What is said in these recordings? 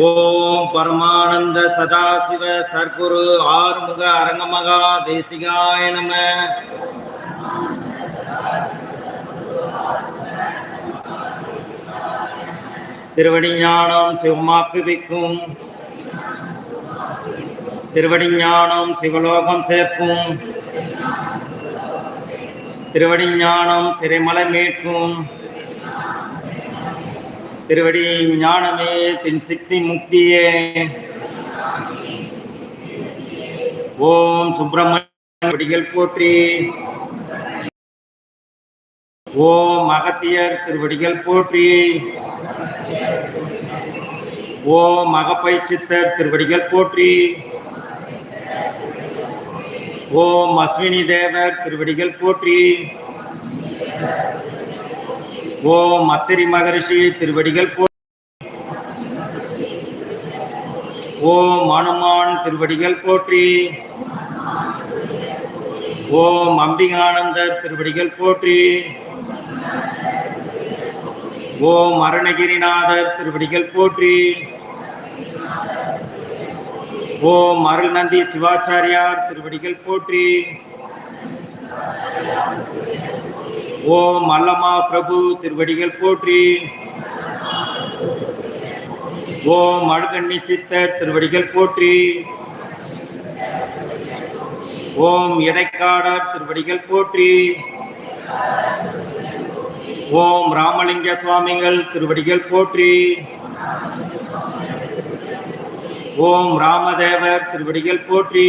ஓம் பரமானந்த சதாசிவ சர்க்குரு ஆறுமுக அரங்கமகா தேசிகாய நம. திருவடிஞானம் சிவமாக்குவிக்கும். திருவடிஞானம் சிவலோகம் சேர்க்கும். திருவடிஞானம் சிறைமலை மீட்கும். திருவடி ஞானமே தின் சித்தி முக்தியே. ஓம் சுப்பிரமணியடிகள் போற்றி. ஓம் அகத்தியர் திருவடிகள் போற்றி. ஓம் அகப்பை சித்தர் திருவடிகள் போற்றி. ஓம் அஸ்வினி தேவர் திருவடிகள் போற்றி. ஓம் அத்திரி மகரிஷி திருவடிகள் போ ஓம் அனுமான் திருவடிகள் போற்றி. ஓம் அம்பிகானந்தர் திருவடிகள் போற்றி. ஓம் அருணகிரிநாதர் திருவடிகள் போற்றி. ஓம் அருள்நந்தி சிவாச்சாரியார் திருவடிகள் போற்றி. ஓம் அல்லமா பிரபு திருவடிகள் போற்றி. ஓம் அழுகண்ணி சித்தர் திருவடிகள் போற்றி. ஓம் இடைக்காடர் திருவடிகள் போற்றி. ஓம் ராமலிங்க சுவாமிகள் திருவடிகள் போற்றி. ஓம் ராமதேவர் திருவடிகள் போற்றி.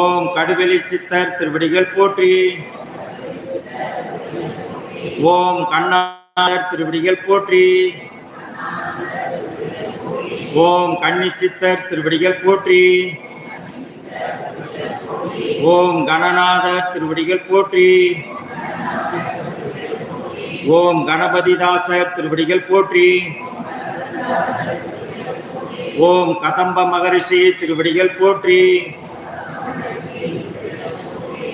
ஓம் கடுவெளி சித்தர் திருவடிகள் போற்றி. ஓம் கண்ணார் திருவடிகள் போற்றி. ஓம் கன்னி சித்தர் திருவடிகள் போற்றி. ஓம் கணநாதர் திருவடிகள் போற்றி. ஓம் கணபதிதாசர் திருவடிகள் போற்றி. ஓம் கதம்ப மகரிஷி திருவடிகள் போற்றி.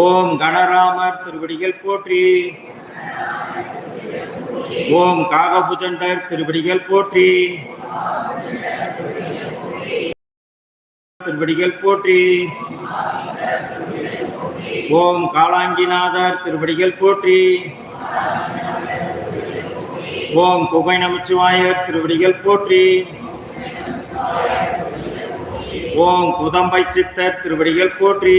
ஓம் கணராமர் திருவடிகள் போற்றி. ஓம் காகபுஜண்டர் திருவடிகள் போற்றி. திருவடிகள் போற்றி. ஓம் காலாங்கிநாதர் திருவடிகள் போற்றி. ஓம் குகை நமச்சிவாயர் திருவடிகள் போற்றி. ஓம் குதம்பை சித்தர் திருவடிகள் போற்றி.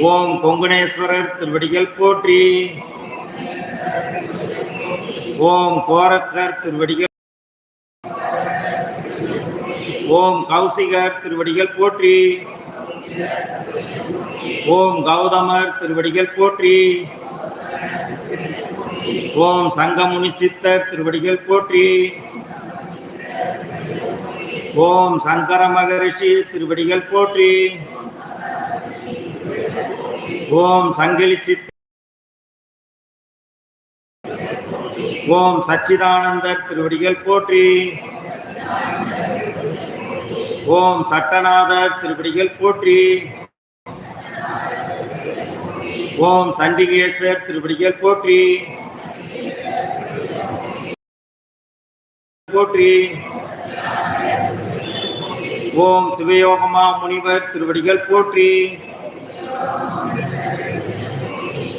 ஓம் கொங்குணேஸ்வரர் திருவடிகள் போற்றி. ஓம் கோரக்கர் திருவடிகள் ஓம் கௌசிகர் திருவடிகள் போற்றி. ஓம் கௌதமர் திருவடிகள் போற்றி. ஓம் சங்கமுனி சித்தர் திருவடிகள் போற்றி. ஓம் சங்கர மகரிஷி திருவடிகள் போற்றி. ஓம் சங்கிலி சித் ஓம் சச்சிதானந்தர் திருவடிகள் போற்றி. ஓம் சட்டநாதர் திருவடிகள் போற்றி. ஓம் சண்டிகேசர் திருவடிகள் போற்றி. போற்றி. ஓம் சிவயோகமா முனிவர் திருவடிகள் போற்றி.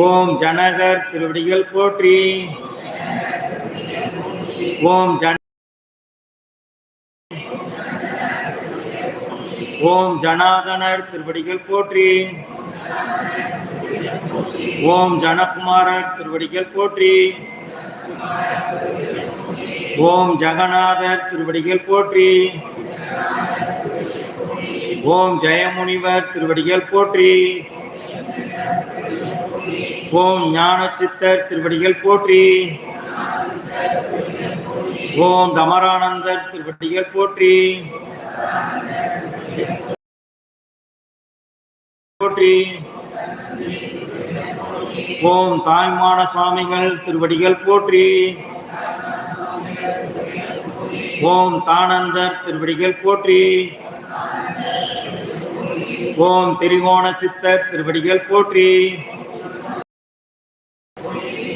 ஓம் ஜனகர் திருவடிகள் போற்றி. ஓம் ஜன ஓம் ஜனாதனர் திருவடிகள் போற்றி. ஓம் ஜனகுமாரர் திருவடிகள் போற்றி. ஓம் ஜெகநாதர் திருவடிகள் போற்றி. ஓம் ஜெயமுனிவர் திருவடிகள் போற்றி. ஓம் ஞான சித்தர் திருவடிகள் போற்றி. ஓம் தமரானந்தர் திருவடிகள் போற்றி. போற்றி. ஓம் தாய்மான சுவாமிகள் திருவடிகள் போற்றி. ஓம் தானந்தர் திருவடிகள் போற்றி. ஓம் திரிகோண சித்தர் திருவடிகள் போற்றி.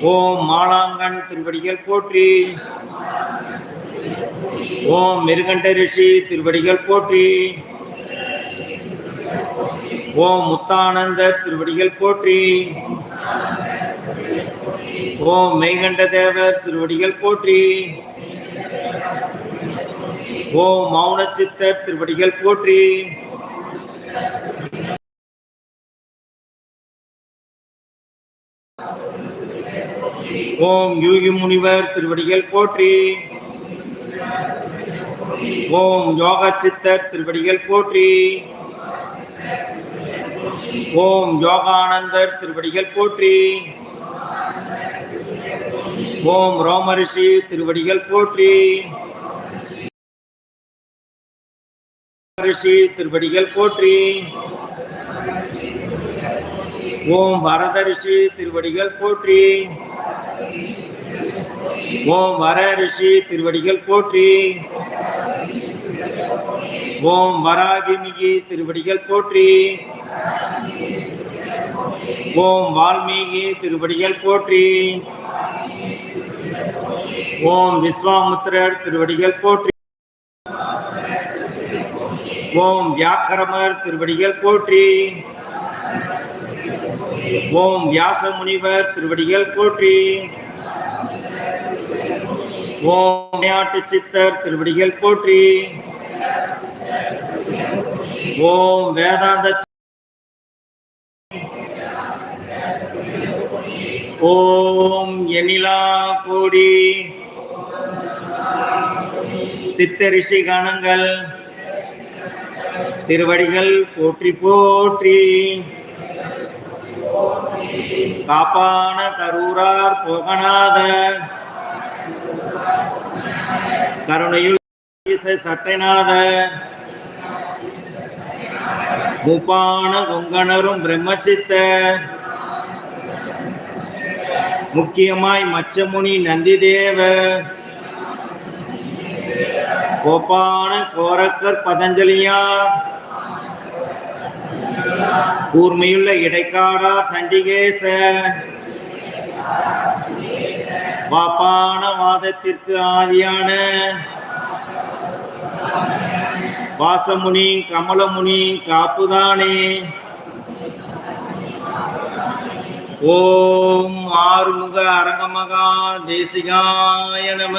ஓம் மாலாங்கன் திருவடிகள் போற்றி. ஓம் மிருகண்ட ரிஷி திருவடிகள் போற்றி. ஓம் முத்தானந்தர் திருவடிகள் போற்றி. ஓம் மெய்கண்ட தேவர் திருவடிகள் போற்றி. ஓம் மௌன சித்தர் திருவடிகள் போற்றி. ஓம் யூகி முனிவர் திருவடிகள் போற்றி. ஓம் யோக சித்தர் திருவடிகள் போற்றி. ஓம் யோகானந்தர் திருவடிகள் போற்றி. ஓம் ரோமரிஷி திருவடிகள் போற்றி. ரிஷி திருவடிகள் போற்றி. ஓம் வரத ரிஷி திருவடிகள் போற்றி. ஓம் வர ரிஷி திருவடிகள் போற்றி. ஓம் வராகிமிகி திருவடிகள் போற்றி. ஓம் வால்மீகி திருவடிகள் போற்றி. ஓம் விஸ்வாமுத்திரர் திருவடிகள் போற்றி. ஓம் வியாக்கரமர் திருவடிகள் போற்றி. ஓம் வியாச முனிவர் திருவடிகள் போற்றி. ஓம் விளையாட்டு சித்தர் திருவடிகள் போற்றி. ஓம் வேதாந்த ஓம் எனிலா கோடி. சித்த ரிஷி கணங்கள் திருவடிகள் போற்றி போற்றி. காப்பான கரூரார் போகநாத. கருணையுள் சட்டைநாத. முப்பான கொங்கணரும் பிரம்மச்சித்த. முக்கியமாய் மச்சமுனி நந்திதேவ. கோப்பான கோரக்கர் பதஞ்சலியா. கூர்மையுள்ள இடைக்காடா சண்டிகேச. வாப்பான வாதத்திற்கு ஆதியான. வாசமுனி கமலமுனி காப்புதானே. ஓம் ஆறுமுக அரங்கமகா தேசிகாய நம.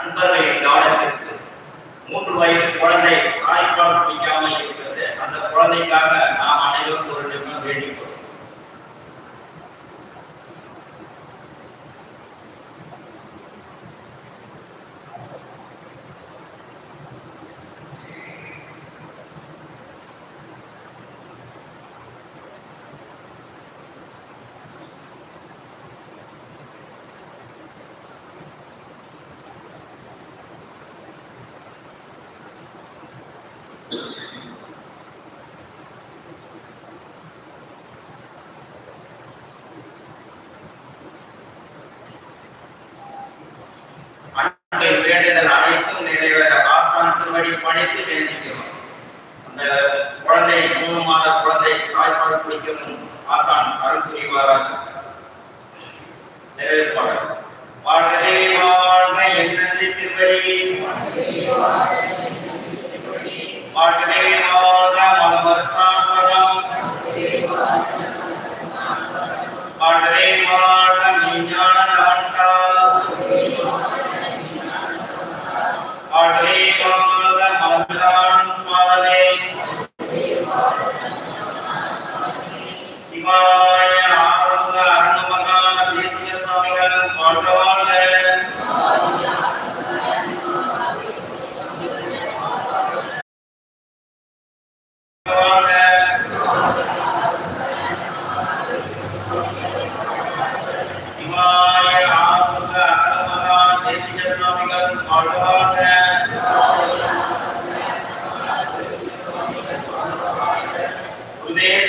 அன்பர்களின் கவனத்திற்கு மூன்று வயது குழந்தை தாய்ப்பால் குடிக்காமல் இருக்கிறது. அந்த குழந்தைக்காக நாம் declarati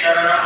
ಶರಣ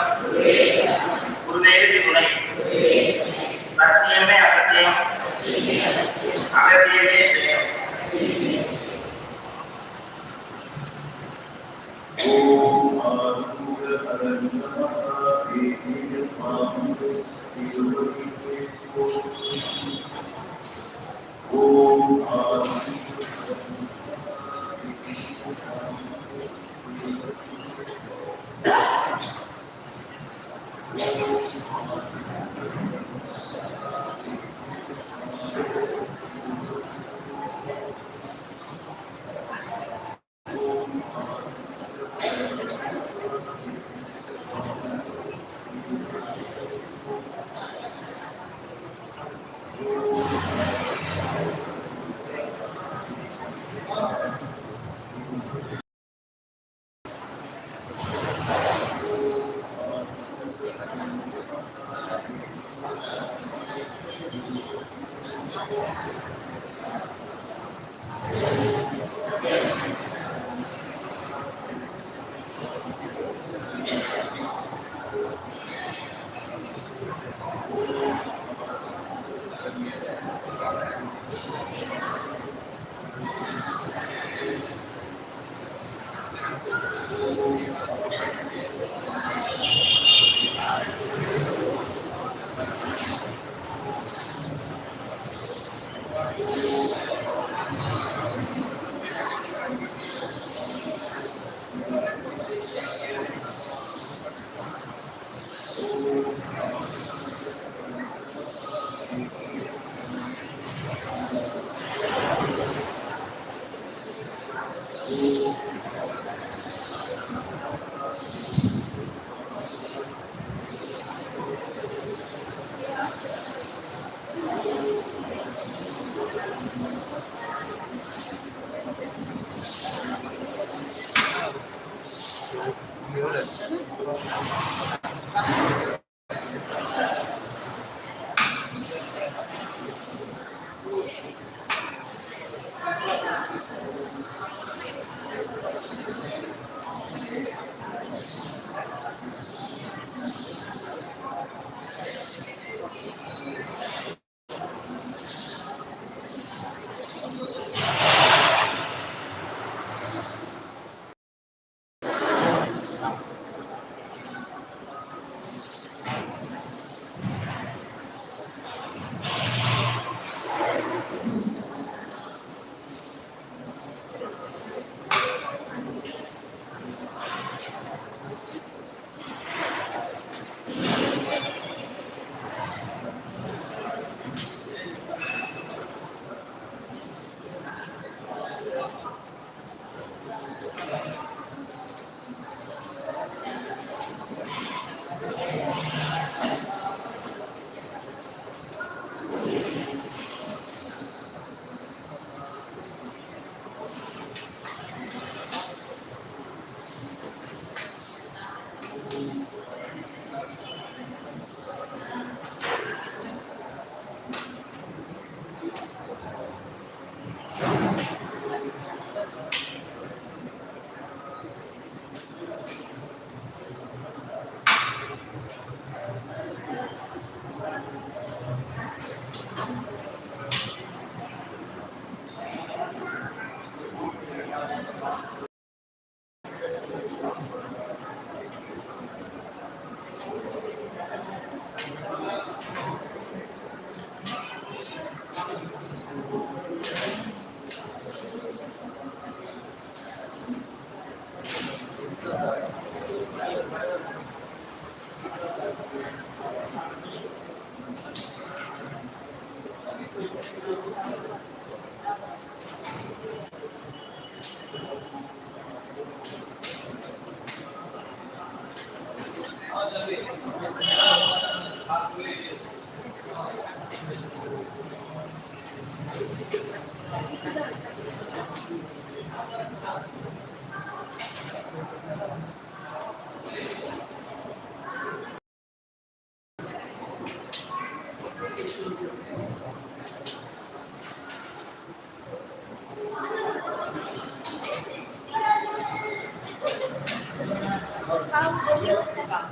Obrigada.